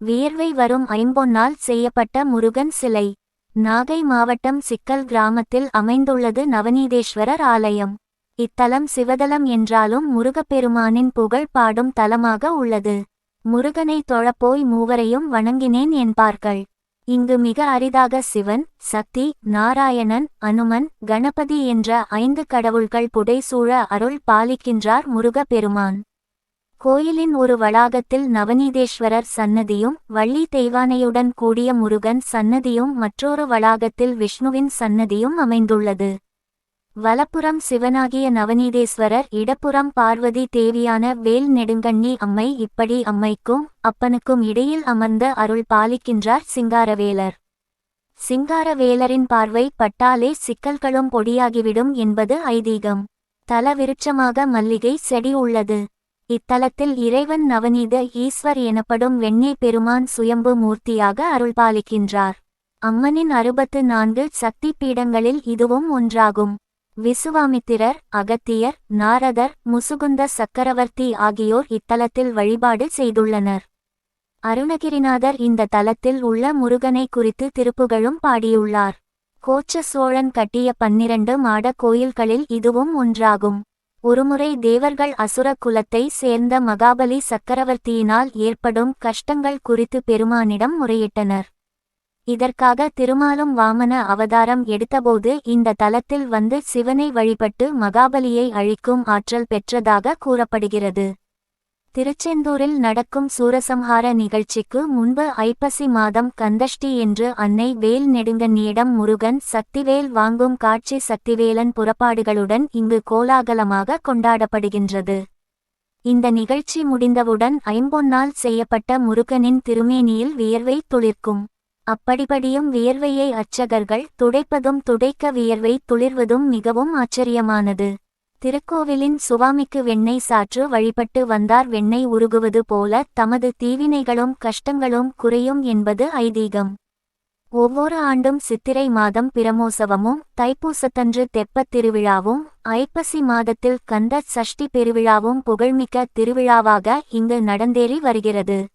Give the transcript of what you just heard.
வியர்வை வரும் ஐம்பொன்னால் செய்யப்பட்ட முருகன் சிலை. நாகை மாவட்டம் சிக்கல் கிராமத்தில் அமைந்துள்ளது நவநீதேஸ்வரர் ஆலயம். இத்தலம் சிவதலம் என்றாலும் முருகப்பெருமானின் புகழ் பாடும் தலமாக உள்ளது. முருகனை தொழப்போய் மூவரையும் வணங்கினேன் என்பார்கள் இங்கு மிக அரிதாக சிவன் சக்தி நாராயணன் அனுமன் கணபதி என்ற ஐந்து கடவுள்கள் புடைசூழ அருள் பாலிக்கின்றார் முருகப்பெருமான். கோயிலின் ஒரு வளாகத்தில் நவநீதேஸ்வரர் சன்னதியும் வள்ளி தெய்வானையுடன் கூடிய முருகன் சன்னதியும் மற்றொரு வளாகத்தில் விஷ்ணுவின் சன்னதியும் அமைந்துள்ளது. வலப்புறம் சிவனாகிய நவநீதேஸ்வரர் இடப்புறம் பார்வதி தேவியான வேல் நெடுங்கண்ணி அம்மை இப்படி அம்மைக்கும் அப்பனுக்கும் இடையில் அமர்ந்த அருள் பாலிக்கின்றார் சிங்காரவேலர். சிங்காரவேலரின் பார்வை பட்டாலே சிக்கல்களும் பொடியாகிவிடும் என்பது ஐதீகம். தல விருட்சமாக மல்லிகை செடி உள்ளது. இத்தலத்தில் இறைவன் நவநீத ஈஸ்வர் எனப்படும் வெண்ணே பெருமான் சுயம்பு மூர்த்தியாக அருள்பாலிக்கின்றார். அம்மனின் அறுபத்து நான்கு சக்தி பீடங்களில் இதுவும் ஒன்றாகும். விசுவாமித்திரர் அகத்தியர் நாரதர் முசுகுந்த சக்கரவர்த்தி ஆகியோர் இத்தலத்தில் வழிபாடு செய்துள்ளனர். அருணகிரிநாதர் இந்த தலத்தில் உள்ள முருகனை குறித்து திருப்புகளும் பாடியுள்ளார். கோச்ச சோழன் கட்டிய பன்னிரண்டு மாட கோயில்களில் இதுவும் ஒன்றாகும். ஒருமுறை தேவர்கள் அசுர குலத்தை சேர்ந்த மகாபலி சக்கரவர்த்தியினால் ஏற்படும் கஷ்டங்கள் குறித்து பெருமானிடம் முறையிட்டனர். இதற்காக திருமாலும் வாமன அவதாரம் எடுத்தபோது இந்த தலத்தில் வந்து சிவனை வழிபட்டு மகாபலியை அழிக்கும் ஆற்றல் பெற்றதாக கூறப்படுகிறது. திருச்செந்தூரில் நடக்கும் சூரசம்ஹார நிகழ்ச்சிக்கு முன்பு ஐப்பசி மாதம் கந்தஷ்டி என்று அன்னை வேல் நெடுங்கண்ணியிடம் முருகன் சக்திவேல் வாங்கும் காட்சி சக்திவேலன் புறப்பாடுகளுடன் இங்கு கோலாகலமாக கொண்டாடப்படுகின்றது. இந்த நிகழ்ச்சி முடிந்தவுடன் ஐம்பொன்னால் செய்யப்பட்ட முருகனின் திருமேனியில் வியர்வை துளிர்க்கும். அப்படிப்படியும் வியர்வையை அர்ச்சகர்கள் துடைப்பதும் துடைக்க வியர்வை துளிர்வதும் மிகவும் ஆச்சரியமானது. திருக்கோவிலின் சுவாமிக்கு வெண்ணெய் சாற்று வழிபட்டு வந்தார். வெண்ணெய் உருகுவது போல தமது தீவினைகளும் கஷ்டங்களும் குறையும் என்பது ஐதீகம். ஒவ்வொரு ஆண்டும் சித்திரை மாதம் பிரமோசவமும் தைப்பூசத்தன்று தெப்பத் திருவிழாவும் ஐப்பசி மாதத்தில் கந்த சஷ்டி பெருவிழாவும் புகழ்மிக்க திருவிழாவாக இங்கு நடந்தேறி வருகிறது.